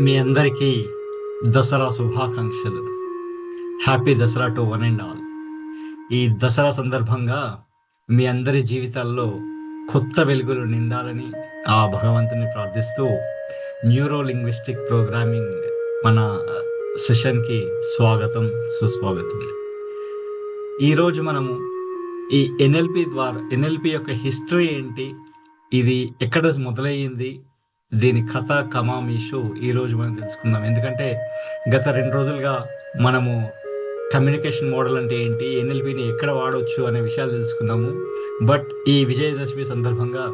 మీ అందరికీ దసరా శుభాకాంక్షలు. Happy Dasara to one and all. ఈ దసరా సందర్భంగా మీ అందరి జీవితాల్లో కొత్త వెలుగులు నిండాలని ఆ భగవంతుని ప్రార్థిస్తూ న్యూరో లింగ్విస్టిక్ ప్రోగ్రామింగ్ మన సెషన్కి స్వాగతం సుస్వాగతం. ఈరోజు మనము ఈ ఎన్ఎల్పి ద్వారా ఎన్ఎల్పి యొక్క హిస్టరీ ఏంటి ఇది ఎక్కడ మొదలయ్యింది దీని కథ కమామీషు ఈరోజు మనం తెలుసుకుందాం. ఎందుకంటే గత రెండు రోజులుగా మనము కమ్యూనికేషన్ మోడల్ అంటే ఏంటి ఎన్ఎల్పిని ఎక్కడ వాడవచ్చు అనే విషయాలు తెలుసుకున్నాము. బట్ ఈ విజయదశమి సందర్భంగా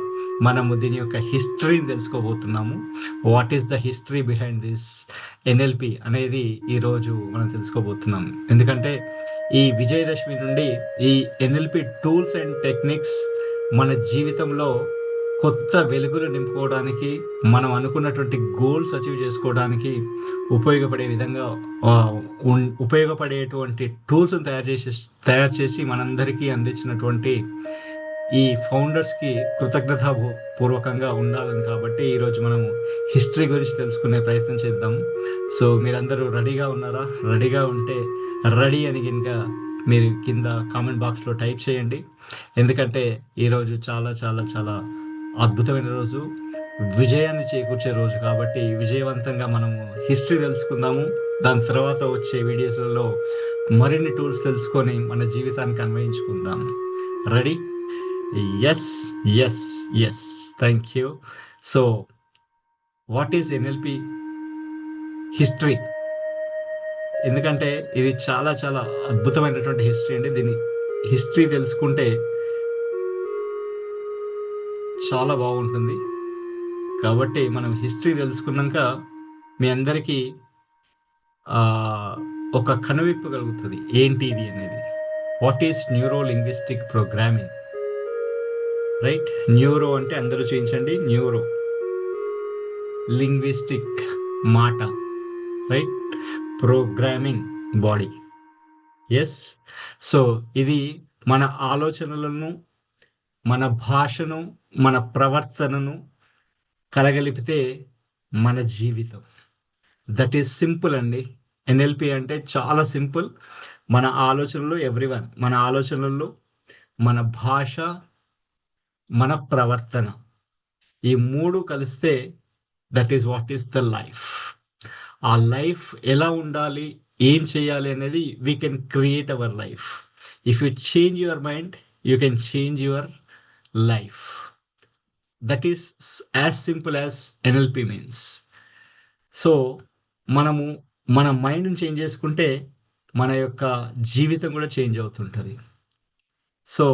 మనము దీని యొక్క హిస్టరీని తెలుసుకోబోతున్నాము. What is the history behind this NLP అనేది ఈరోజు మనం తెలుసుకోబోతున్నాం ఎందుకంటే ఈ విజయదశమి నుండి ఈ ఎన్ఎల్పి టూల్స్ అండ్ టెక్నిక్స్ మన జీవితంలో కొత్త వెలుగులు నింపుకోవడానికి మనం అనుకున్నటువంటి గోల్స్ అచీవ్ చేసుకోవడానికి ఉపయోగపడే విధంగా ఉపయోగపడేటువంటి టూల్స్ని తయారు చేసి తయారు చేసి మనందరికీ అందించినటువంటి ఈ ఫౌండర్స్కి కృతజ్ఞత పూర్వకంగా ఉండాలని కాబట్టి ఈరోజు మనము హిస్టరీ గురించి తెలుసుకునే ప్రయత్నం చేద్దాం. సో మీరందరూ రెడీగా ఉన్నారా? రెడీగా ఉంటే రెడీ అని కనుక మీరు కింద కామెంట్ బాక్స్లో టైప్ చేయండి. ఎందుకంటే ఈరోజు చాలా చాలా చాలా అద్భుతమైన రోజు. విజయాన్ని చేకూర్చే రోజు కాబట్టి విజయవంతంగా మనము హిస్టరీ తెలుసుకుందాము. దాని తర్వాత వచ్చే వీడియోస్లలో మరిన్ని టూల్స్ తెలుసుకొని మన జీవితానికి అన్వయించుకుందాం. Ready yes yes yes thank you so what is NLP history ఎందుకంటే ఇది చాలా చాలా అద్భుతమైనటువంటి హిస్టరీ అండి. దీని హిస్టరీ తెలుసుకుంటే చాలా బాగుంటుంది. కాబట్టి మనం హిస్టరీ తెలుసుకున్నాక మీ అందరికీ ఒక కనువిప్పు కలుగుతుంది. ఏంటి ఇది అనేది? What is neuro linguistic programming right neuro అంటే అందరూ చూపించండి. న్యూరో లింగ్విస్టిక్ మాట. Right programming body yes so ఇది మన ఆలోచనలను మన భాషను మన ప్రవర్తనను కలగలిపితే మన జీవితం. దట్ ఈస్ సింపుల్ అండి. ఎన్ఎల్పి అంటే చాలా సింపుల్. మన ఆలోచనలు ఎవ్రీవన్. మన ఆలోచనల్లో మన భాష మన ప్రవర్తన ఈ మూడు కలిస్తే that is what is the life ఆ లైఫ్ ఎలా ఉండాలి ఏం చేయాలి అనేది we can create our life if you change your mind you can change your life that is as simple as NLP means so మనము మన మైండ్ని చేంజ్ చేసుకుంటే మన యొక్క జీవితం కూడా చేంజ్ అవుతుంటుంది. సో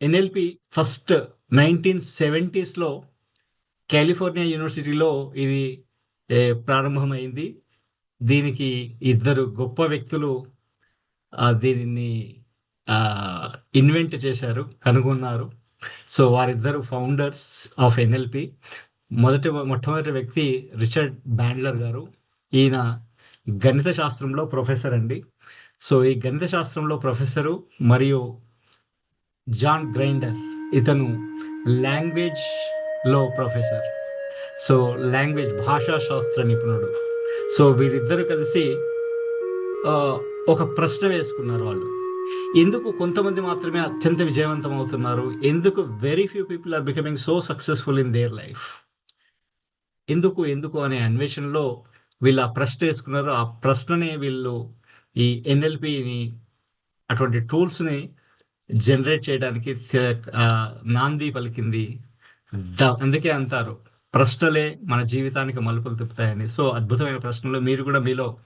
ఎన్ఎల్పి ఫస్ట్ నైన్టీన్ సెవెంటీస్లో కాలిఫోర్నియా యూనివర్సిటీలో ఇది ప్రారంభమైంది. దీనికి ఇద్దరు గొప్ప వ్యక్తులు దీనిని ఇన్వెంట్ చేశారు కనుగొన్నారు. సో వారిద్దరు ఫౌండర్స్ ఆఫ్ ఎన్ఎల్పి మొదటి మొట్టమొదటి వ్యక్తి రిచర్డ్ బ్యాండ్లర్ గారు. ఈయన గణిత శాస్త్రంలో ప్రొఫెసర్ అండి. సో ఈ గణిత శాస్త్రంలో ప్రొఫెసరు మరియు జాన్ గ్రైండర్ ఇతను లాంగ్వేజ్లో ప్రొఫెసర్ సో లాంగ్వేజ్ భాషా శాస్త్ర నిపుణుడు. సో వీరిద్దరు కలిసి ఒక ప్రశ్న వేసుకున్నారు వాళ్ళు. ఎందుకు కొంతమంది మాత్రమే అత్యంత విజయవంతం అవుతున్నారు ఎందుకు very few people are becoming so successful in their life ఎందుకు ఎందుకు అనే అన్వేషణలో వీళ్ళు ఆ ప్రశ్న వేసుకున్నారు. ఆ ప్రశ్ననే వీళ్ళు ఈ ఎన్ఎల్పిని అటువంటి టూల్స్ని జనరేట్ చేయడానికి నాంది పలికింది. ద- అందుకే అంటారు ప్రశ్నలే మన జీవితానికి మలుపులు తిప్పుతాయని. సో అద్భుతమైన ప్రశ్నలు మీరు కూడా మీలో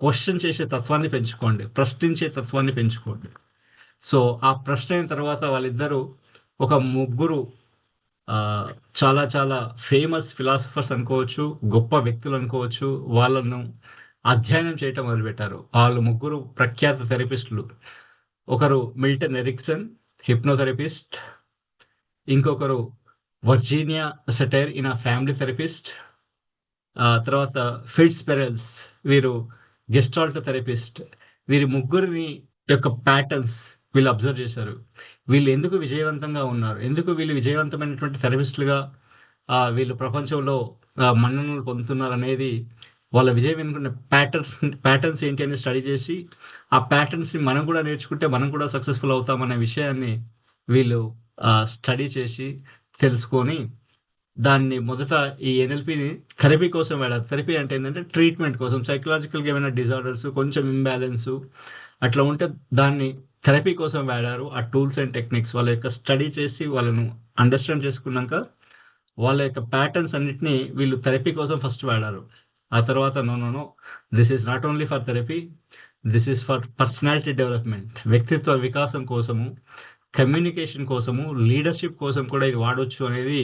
క్వశ్చన్ చేసే తత్వాన్ని పెంచుకోండి ప్రశ్నించే తత్వాన్ని పెంచుకోండి. సో ఆ ప్రశ్న అయిన తర్వాత వాళ్ళిద్దరూ ఒక ముగ్గురు చాలా చాలా ఫేమస్ ఫిలాసఫర్స్ అనుకోవచ్చు గొప్ప వ్యక్తులు అనుకోవచ్చు వాళ్ళను అధ్యయనం చేయటం మొదలుపెట్టారు. వాళ్ళు ముగ్గురు ప్రఖ్యాత థెరపిస్టులు. ఒకరు మిల్టన్ ఎరిక్సన్ హిప్నోథెరపిస్ట్ ఇంకొకరు Virginia Satir in a family therapist తర్వాత ఫిట్స్ పెరల్స్ వీరు గెస్టాల్ట్ థెరపిస్ట్ వీరి ముగ్గురిని యొక్క ప్యాటర్న్స్ వీళ్ళు అబ్జర్వ్ చేశారు. వీళ్ళు ఎందుకు విజయవంతంగా ఉన్నారు? ఎందుకు వీళ్ళు విజయవంతమైనటువంటి థెరపిస్టులుగా వీళ్ళు ప్రపంచంలో మన్ననలు పొందుతున్నారు అనేది వాళ్ళ విజయం వెనుకున్న ప్యాటర్న్స్ ప్యాటర్న్స్ ఏంటి అని స్టడీ చేసి ఆ ప్యాటర్న్స్ని మనం కూడా నేర్చుకుంటే మనం కూడా సక్సెస్ఫుల్ అవుతామనే విషయాన్ని వీళ్ళు స్టడీ చేసి తెలుసుకొని దాన్ని మొదట ఈ ఎన్ఎల్పిని థెరపీ కోసం వెళ్ళాలి థెరపీ అంటే ఏంటంటే ట్రీట్మెంట్ కోసం సైకలాజికల్గా ఏమైనా డిజార్డర్స్ కొంచెం ఇంబ్యాలెన్స్ అట్లా ఉంటే దాన్ని థెరపీ కోసం వాడారు. ఆ టూల్స్ అండ్ టెక్నిక్స్ వాళ్ళ యొక్క స్టడీ చేసి వాళ్ళను అండర్స్టాండ్ చేసుకున్నాక వాళ్ళ యొక్క ప్యాటర్న్స్ అన్నిటినీ వీళ్ళు థెరపీ కోసం ఫస్ట్ వాడారు. ఆ తర్వాత no no no this is not only for therapy this is for personality development వ్యక్తిత్వ వికాసం కోసము కమ్యూనికేషన్ కోసము లీడర్షిప్ కోసం కూడా ఇది వాడొచ్చు అనేది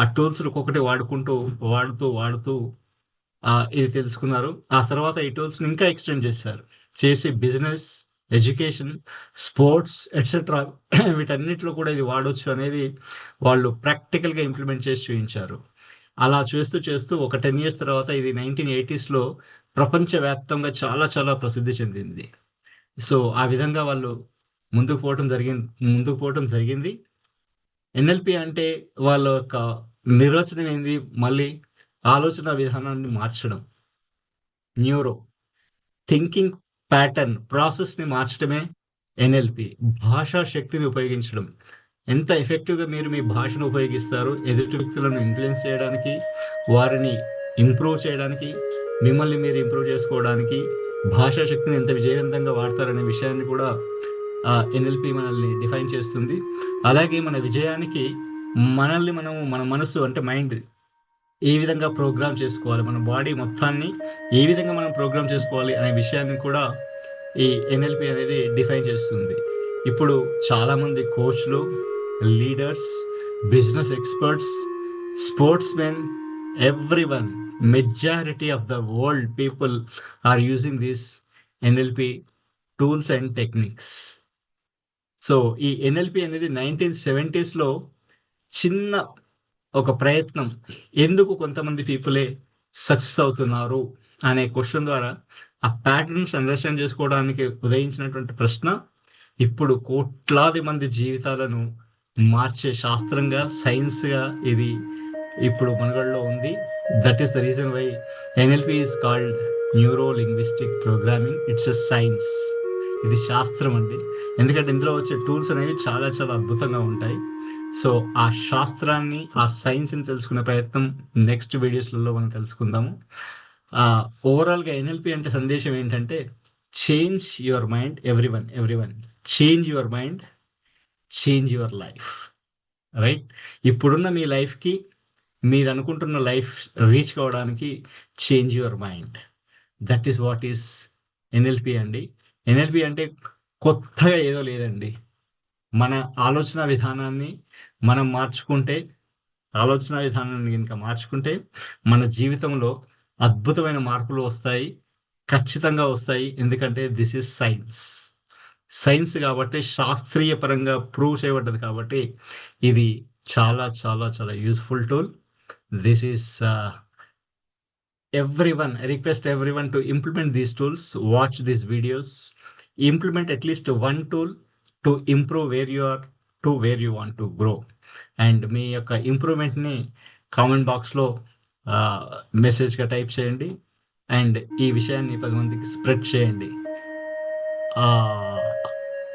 ఆ టూల్స్ ఒక్కొక్కటి వాడుకుంటూ వాడుతూ వాడుతూ ఇది తెలుసుకున్నారు. ఆ తర్వాత ఈ టూల్స్ని ఇంకా ఎక్స్టెండ్ చేశారు. చేసి బిజినెస్ ఎడ్యుకేషన్ స్పోర్ట్స్ ఎట్సెట్రా వీటన్నిటిలో కూడా ఇది వాడొచ్చు అనేది వాళ్ళు ప్రాక్టికల్గా ఇంప్లిమెంట్ చేసి చూపించారు అలా చేస్తూ చేస్తూ ఒక టెన్ ఇయర్స్ తర్వాత ఇది నైన్టీన్ ఎయిటీస్లో ప్రపంచవ్యాప్తంగా చాలా చాలా ప్రసిద్ధి చెందింది. సో ఆ విధంగా వాళ్ళు ముందుకు పోవటం జరిగింది ముందుకు పోవటం జరిగింది. ఎన్ఎల్పి అంటే వాళ్ళ యొక్క నిర్వచనం ఏంది? మళ్ళీ ఆలోచన విధానాన్ని మార్చడం. న్యూరో. థింకింగ్ ప్యాటర్న్ ప్రాసెస్ని మార్చడమే ఎన్ఎల్పి. భాషా శక్తిని ఉపయోగించడం. ఎంత ఎఫెక్టివ్గా మీరు మీ భాషను ఉపయోగిస్తారు ఎదుటి వ్యక్తులను ఇన్ఫ్లుయెన్స్ చేయడానికి వారిని ఇంప్రూవ్ చేయడానికి మిమ్మల్ని మీరు ఇంప్రూవ్ చేసుకోవడానికి భాషా శక్తిని ఎంత విజయవంతంగా వాడతారనే విషయాన్ని కూడా ఎన్ఎల్పి మనల్ని డిఫైన్ చేస్తుంది. అలాగే మన విజయానికి మనల్ని మనము మన మనసు అంటే మైండ్ ఏ విధంగా ప్రోగ్రామ్ చేసుకోవాలి మన బాడీ మొత్తాన్ని ఏ విధంగా మనం ప్రోగ్రామ్ చేసుకోవాలి అనే విషయాన్ని కూడా ఈ ఎన్ఎల్పి అనేది డిఫైన్ చేస్తుంది. ఇప్పుడు చాలామంది కోచ్లు leaders business experts sportsmen every one majority of the world people are using this NLP tools and techniques so ఈ ఎన్ఎల్పి అనేది నైన్టీన్ సెవెంటీస్లో చిన్న ఒక ప్రయత్నం. ఎందుకు కొంతమంది పీపులే సక్సెస్ అవుతున్నారు అనే క్వశ్చన్ ద్వారా ఆ ప్యాటర్న్స్ అండర్స్టాండ్ చేసుకోవడానికి ఉదయించినటువంటి ప్రశ్న ఇప్పుడు కోట్లాది మంది జీవితాలను మార్చే శాస్త్రంగా సైన్స్గా ఇది ఇప్పుడు మనుగడలో ఉంది. That is the reason why NLP is called neuro linguistic programming it's a science ఇది శాస్త్రం అండి. ఎందుకంటే ఇందులో వచ్చే టూల్స్ అనేవి చాలా చాలా అద్భుతంగా ఉంటాయి. సో ఆ శాస్త్రాన్ని ఆ సైన్స్ని తెలుసుకునే ప్రయత్నం నెక్స్ట్ వీడియోస్లలో మనం తెలుసుకుందాము. ఓవరాల్గా ఎన్ఎల్పి అంటే సందేశం ఏంటంటే change your mind every one every one change your mind change your life. Right? ఇప్పుడున్న మీ లైఫ్కి మీరు అనుకుంటున్న లైఫ్ రీచ్ కావడానికి change your mind. That is what is NLP అండి. ఎన్ఎల్పి అంటే కొత్తగా ఏదో లేదండి. మన ఆలోచన విధానాన్ని మనం మార్చుకుంటే ఆలోచన విధానాన్ని కనుక మార్చుకుంటే మన జీవితంలో అద్భుతమైన మార్పులు వస్తాయి ఖచ్చితంగా వస్తాయి. ఎందుకంటే దిస్ ఇస్ సైన్స్. సైన్స్ కాబట్టి శాస్త్రీయ పరంగా ప్రూవ్ చేయబడ్డది కాబట్టి ఇది చాలా చాలా చాలా useful tool. This is every one request every one to implement these tools. Watch these videos. Implement at least one tool to improve where you are to where you want to grow and మీ యొక్క ఇంప్రూవ్మెంట్ని comment బాక్స్లో మెసేజ్గా type చేయండి. And ఈ విషయాన్ని పది మందికి spread చేయండి.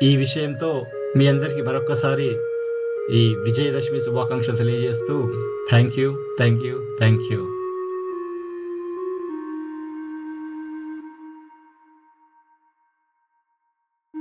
ఈ విషయంతో మీ అందరికీ మరొకసారి ఈ విజయదశమి శుభాకాంక్షలు తెలియజేస్తూ thank you thank you thank you